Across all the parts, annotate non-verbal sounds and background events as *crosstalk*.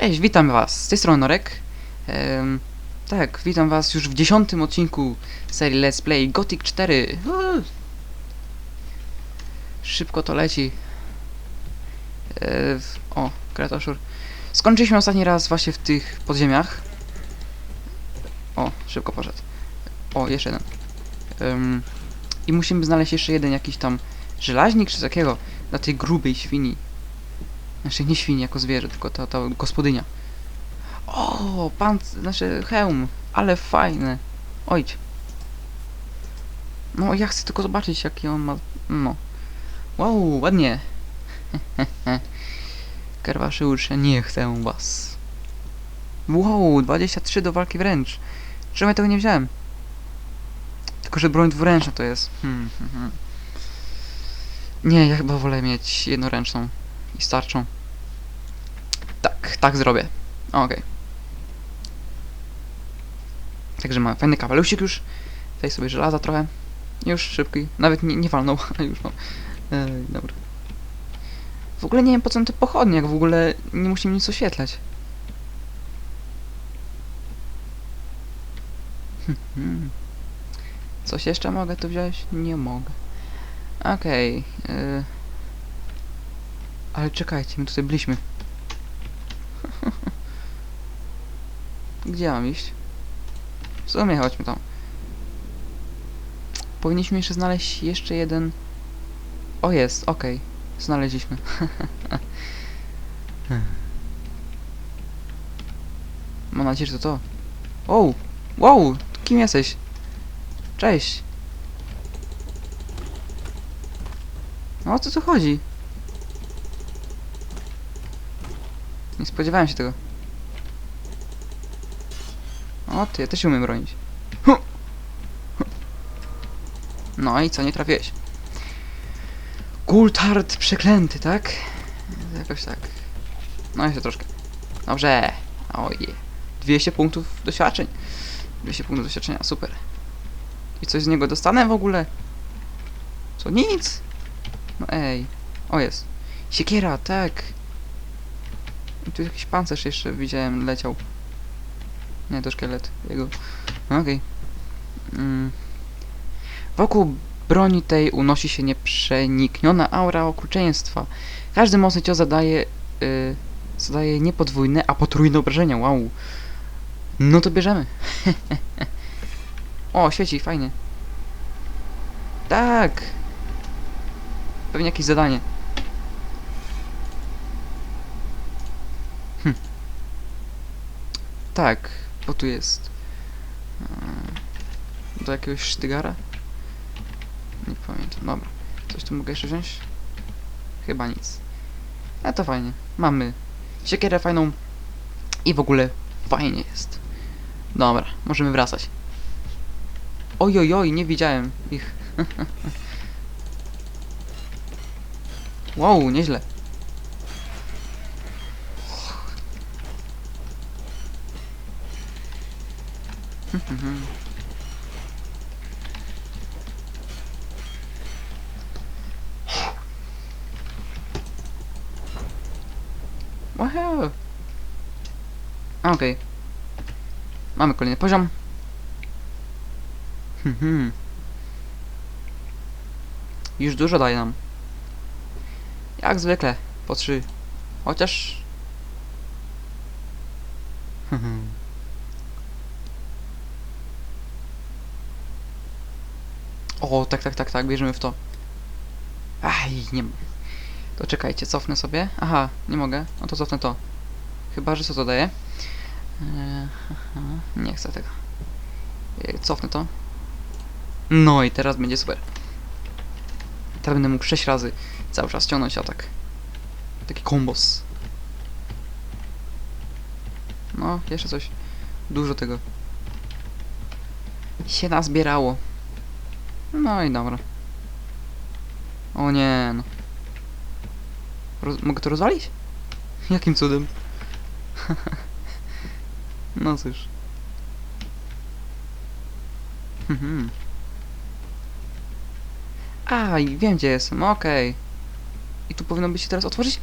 Cześć, witam was, z tej strony Norek. Em, tak, witam was już w dziesiątym odcinku serii Let's Play Gothic 4. Uuu. Szybko to leci. E, w- o, Kratoszur. Skończyliśmy ostatni raz właśnie w tych podziemiach. O, szybko poszedł. O, jeszcze jeden. Em, I musimy znaleźć jeszcze jeden jakiś tam żelaźnik czy takiego dla tej grubej świni. Znaczy nie świni jako zwierzę, tylko ta, ta gospodynia. O, pan, znaczy hełm, ale fajny. Ojdź. No, ja chcę tylko zobaczyć, jaki on ma... No. Wow, ładnie. *laughs* Karwaszy ucze, nie chcę was. Wow, 23 do walki wręcz. Czemu ja tego nie wziąłem? Tylko, że broń dwuręczna to jest. Hmm, hmm, hmm. Nie, ja chyba wolę mieć jednoręczną i starczą. Tak, tak zrobię. Okej. Także mam fajny kawalusik już. Tutaj sobie żelaza trochę. Już szybki. Nawet nie, nie walnął, *laughs* ale już mam. Ej, dobra. W ogóle nie wiem po co te pochodnie, jak w ogóle nie musimy nic oświetlać. Hmm. Coś jeszcze mogę tu wziąć? Nie mogę. Okej. y. Ale czekajcie, my tutaj byliśmy. Gdzie mam iść? W sumie chodźmy tam. Powinniśmy jeszcze znaleźć jeszcze jeden... O jest, okej. Znaleźliśmy. *laughs* Mam nadzieję, że to to. Wow! Wow! Kim jesteś? Cześć! No o co tu chodzi? Nie spodziewałem się tego. O ty, ja też się umiem bronić. No i co, nie trafiłeś? Gultard przeklęty, tak? Jakoś tak. No jeszcze troszkę. Dobrze. Oje. 200 punktów doświadczeń. 200 punktów doświadczenia, super. I coś z niego dostanę w ogóle? Co, nic? No ej. O, jest. Siekiera, tak. I tu jakiś pancerz jeszcze widziałem, leciał. Nie, to szkielet jego. No, Okej. Mm. Wokół broni tej unosi się nieprzenikniona aura okrucieństwa. Każdy mocny cios zadaje, y, zadaje nie podwójne, a potrójne obrażenia. Wow. No to bierzemy. *laughs* o, świeci, fajnie. Tak. Pewnie jakieś zadanie. Hm. Tak, bo tu jest. Eee, Do jakiegoś sztygara? Nie pamiętam, dobra. Coś tu mogę jeszcze wziąć? Chyba nic. A to fajnie. Mamy siekierę fajną i w ogóle fajnie jest. Dobra, możemy wracać. Oj, oj, oj, nie widziałem ich. *laughs* wow, nieźle. Wow. Okej. Mamy kolejny poziom. Mhm. Już dużo daje nam. Jak zwykle, po trzy. Chociaż... Mhm. O, tak, tak, tak, tak, bierzemy w to. Aj, nie... To czekajcie, cofnę sobie. Aha, nie mogę. No to cofnę to. Chyba, że co to daje? Eee, aha, *laughs* nie chcę tego. Eee, Cofnę to. No i teraz będzie super. Teraz będę mógł 6 razy cały czas ciągnąć atak. Taki kombos. No, jeszcze coś. Dużo tego. Się nazbierało. No i dobra. O nie, no. Roz mogę to rozwalić? *laughs* Jakim cudem? *laughs* no cóż. Mhm. A, i wiem gdzie jestem, okej. I tu powinno być się teraz otworzyć?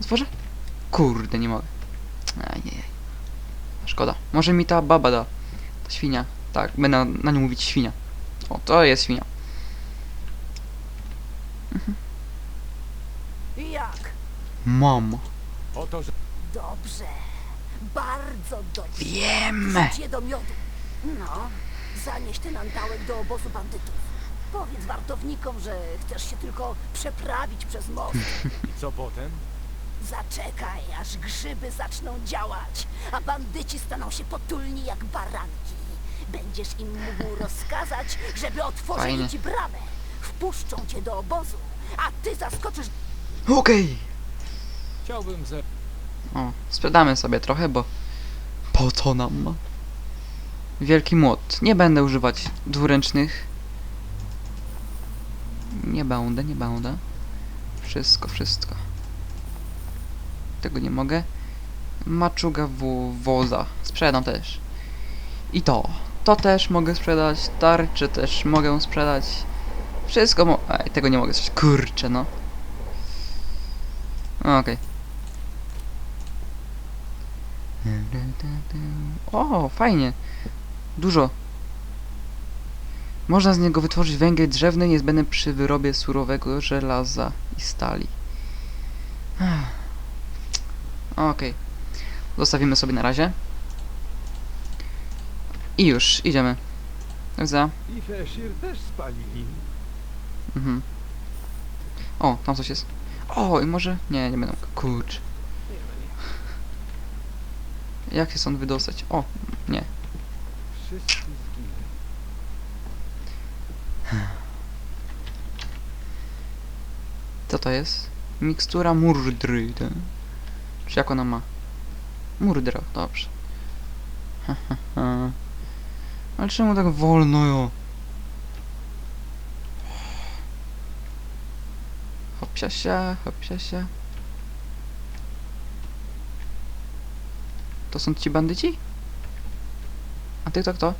Otworzę? Kurde, nie mogę. Ajajaj. Szkoda. Może mi ta baba da. Ta świnia. Tak, będę na nią mówić świnia. O, to jest świnia. Jak? Mam. Oto, że Dobrze. Bardzo dobrze. Wiem. Do miodu. No, zanieś ten antałek do obozu bandytów. Powiedz wartownikom, że chcesz się tylko przeprawić przez most. *laughs* i co potem? Zaczekaj, aż grzyby zaczną działać, a bandyci staną się potulni jak baranki. Będziesz im mógł rozkazać, żeby otworzyli Fajnie. ci bramę. Wpuszczą cię do obozu, a ty zaskoczysz Okej. Chciałbym ze... O, sprzedamy sobie trochę, bo po co nam? Wielki młot. Nie będę używać dwuręcznych. Nie będę, nie będę. Wszystko, wszystko. Tego nie mogę. Maczuga w woza. Sprzedam też. I to. To też mogę sprzedać. Tarczy też mogę sprzedać. Wszystko mo... Ej, tego nie mogę sprzedać. Kurczę, no. Okej. O, fajnie. Dużo. Można z niego wytworzyć węgiel drzewny niezbędny przy wyrobie surowego żelaza i stali. Okej. Zostawimy sobie na razie. I już, idziemy. Za. I Feshir też spalili. Mhm. O, tam coś jest. O, i może... Nie, nie będę. mógł. Kurcz. Jak się stąd wydostać? O, nie. Wszyscy zginęli. Co to jest? Mikstura murdry. tak? Czy jak ona ma? Murdro, dobrze. Ale czemu tak wolno jo? Hopsiasia, hopsiasia. To są ci bandyci? A ty to kto?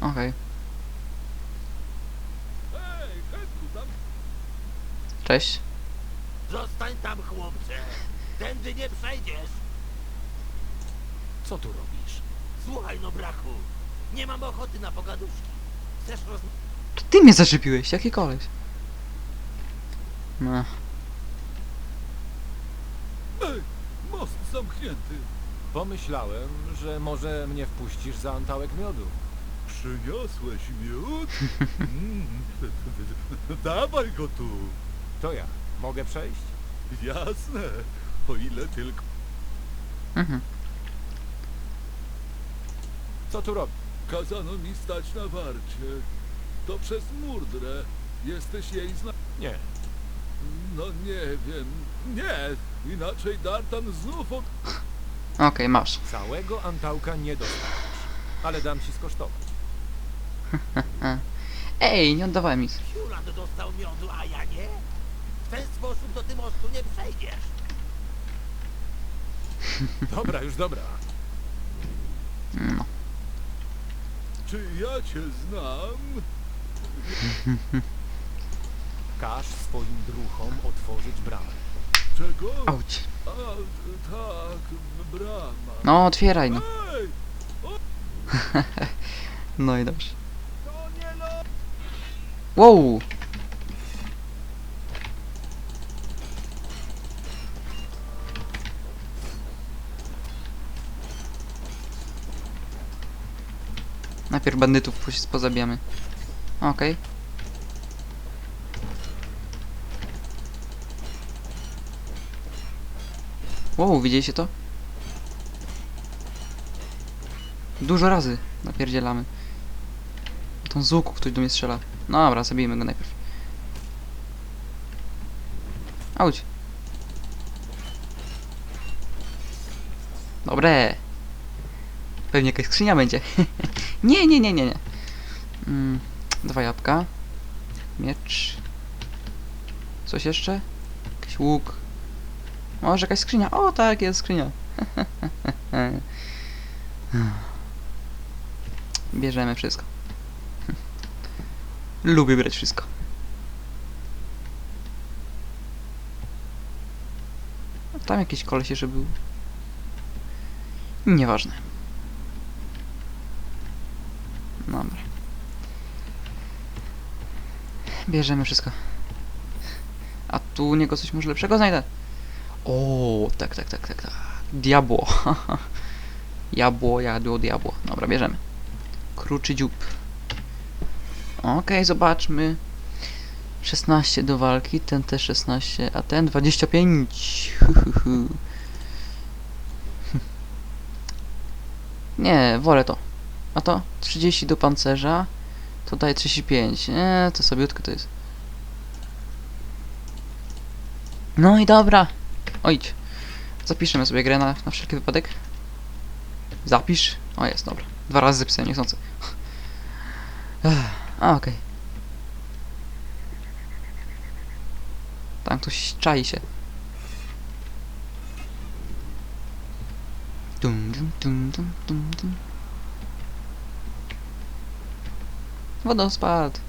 Okej. Tam Cześć. Zostań tam, chłopcze. Tędy nie przejdziesz. Co tu robisz? Słuchaj, no brachu. Nie mam ochoty na pogaduszki. Chcesz roz... To ty mnie zaczepiłeś, jaki koleś? No. Ej, most zamknięty. Pomyślałem, że może mnie wpuścisz za antałek miodu. Przyniosłeś miód? Mm, *laughs* Dawaj go tu. To ja. Mogę przejść? Jasne, o ile tylko... Mhm. Co tu robisz? Kazano mi stać na warcie. To przez Murdrę. Jesteś jej zna... Nie. No nie wiem. Nie, inaczej Dartan znów od... Okej, masz. Całego antałka nie dostaniesz. Ale dam ci skosztować. *laughs* Ej, nie oddawałem nic. Siulat dostał miodu, a ja nie? W ten sposób do tym mostu nie przejdziesz. *laughs* Dobra, już dobra. No. Czy ja cię znam? *laughs* Każ swoim druchom otworzyć bramę. Czego? Auć. A, tak, brama. No, otwieraj, no. Ej, *laughs* No i dobrze. to nie lo... Wow! Najpierw bandytów pozabijamy. Okej. Wow, widzieliście to? Dużo razy napierdzielamy. Tą z łuku ktoś do mnie strzela. No dobra, zabijmy go najpierw. Auć. Dobre. Pewnie jakaś skrzynia będzie. *laughs* nie, nie, nie, nie, nie. Mm, dwa jabłka. Miecz. Coś jeszcze? Jakiś łuk. Może jakaś skrzynia? O tak, jest skrzynia. *laughs* Bierzemy wszystko. *laughs* Lubię brać wszystko. Tam jakiś koleś jeszcze był. Nieważne. Dobra. Bierzemy wszystko. A tu u niego coś może lepszego znajdę. O, tak, tak, tak, tak, tak. Diabło. *laughs* Jabło, jadło, diabło. Dobra, bierzemy. Kruczy dziób. Okej, zobaczmy. 16 do walki, ten też 16, a ten 25. Hu, hu, hu. Nie, wolę to. A to 30 do pancerza. To daje 35. Nie, to sobiutko to jest. No i dobra. Ojdź. Zapiszemy sobie grę na, na wszelki wypadek. Zapisz. O jest, dobra. Dwa razy zapisałem niechcący. *sighs* Ech, A, okej. Tam ktoś czai się. Dum, dum, dum, dum, dum, dum. Wodospad.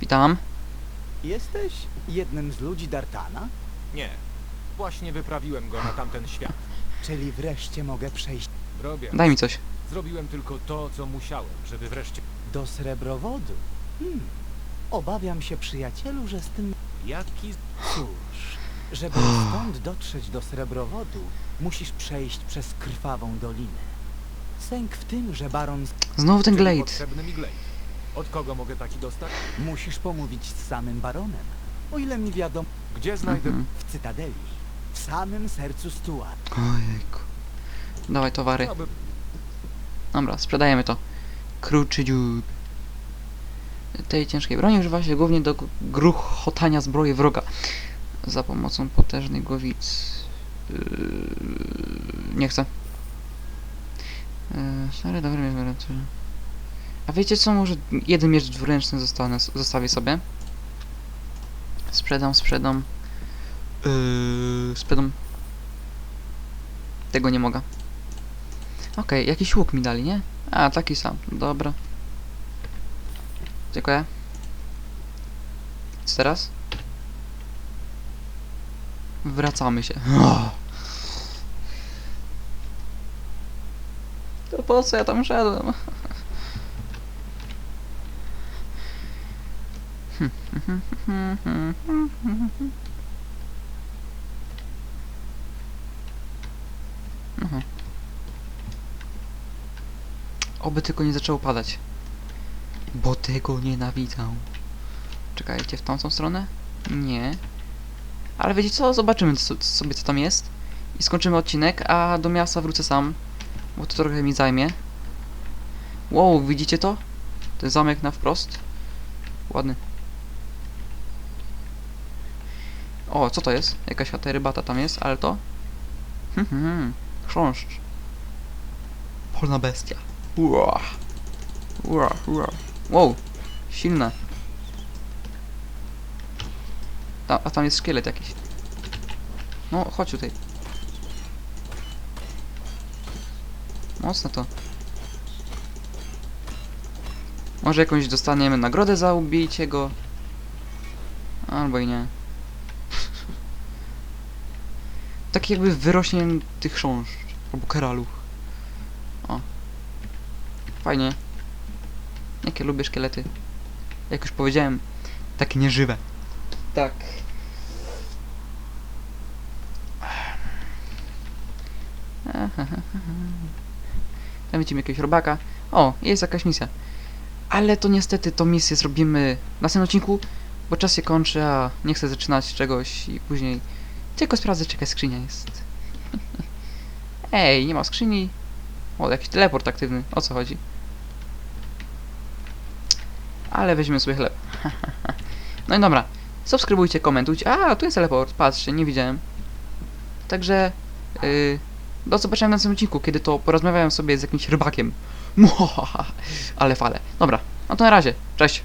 Witam. Jesteś jednym z ludzi Dartana? Nie. Właśnie wyprawiłem go na tamten świat. Czyli wreszcie mogę przejść Robię. Daj mi coś. Zrobiłem tylko to, co musiałem, żeby wreszcie... do srebrowodu? Hmm. Obawiam się, przyjacielu, że z tym... Jaki... Cóż, żeby stąd dotrzeć do srebrowodu, musisz przejść przez krwawą dolinę. Sęk w tym, że baron... Znowu ten Czyli glade. Potrzebny mi glade. Od kogo mogę taki dostać? Musisz pomówić z samym baronem. O ile mi wiadomo, Gdzie znajdę... Mhm. w Cytadeli. W samym sercu Stuart. Ojejku. Dawaj towary. Aby... Dobra, sprzedajemy to. Kruczy dziób. Tej ciężkiej broni używa się głównie do gruchotania zbroi wroga. Za pomocą potężnej głowicy. Yy, nie chcę. Yy, Stary, dobry miecz dwuręczny. A wiecie co? Może jeden miecz dwuręczny zostanę, zostawię sobie. Sprzedam, sprzedam. Yy, sprzedam. Tego nie mogę. Okej, jakiś łuk mi dali, nie? A, taki sam. Dobra. Dziękuję. Co teraz? Wracamy się. *laughs* po co ja tam szedłem? Aha. *laughs* Oby tylko nie zaczęło padać. Bo tego nienawidzę. Czekajcie, w tamtą stronę? Nie. Ale wiecie co? Zobaczymy sobie co tam jest. I skończymy odcinek, a do miasta wrócę sam. Bo to trochę mi zajmie. Wow, widzicie to? Ten zamek na wprost. Ładny. O, co to jest? Jakaś rybata tam jest, ale to? Hmm, hmm, chrząszcz. Polna bestia. Ua. Ua, ua. Wow, silne. A tam jest szkielet jakiś. No, chodź tutaj. Mocno to. Może jakąś dostaniemy nagrodę za ubicie go. Albo i nie. *laughs* Tak jakby wyrośnie tych chrząszcz. Albo karaluch. O. Fajnie. Jakie lubię szkielety. Jak już powiedziałem, takie nieżywe. Tak. Tam widzimy jakiegoś robaka. O, jest jakaś misja. Ale to niestety tą misję zrobimy w następnym odcinku, bo czas się kończy, a nie chcę zaczynać czegoś i później tylko sprawdzę, czy skrzynia jest. *laughs* Ej, nie ma skrzyni. O, jakiś teleport aktywny. O co chodzi? Ale weźmiemy sobie chleb. *laughs* no i dobra. Subskrybujcie, komentujcie. A, tu jest teleport. Patrzcie, nie widziałem. Także yy, do zobaczenia w następnym odcinku, kiedy to porozmawiałem sobie z jakimś rybakiem. *laughs* Ale fale. Dobra, no to na razie. Cześć.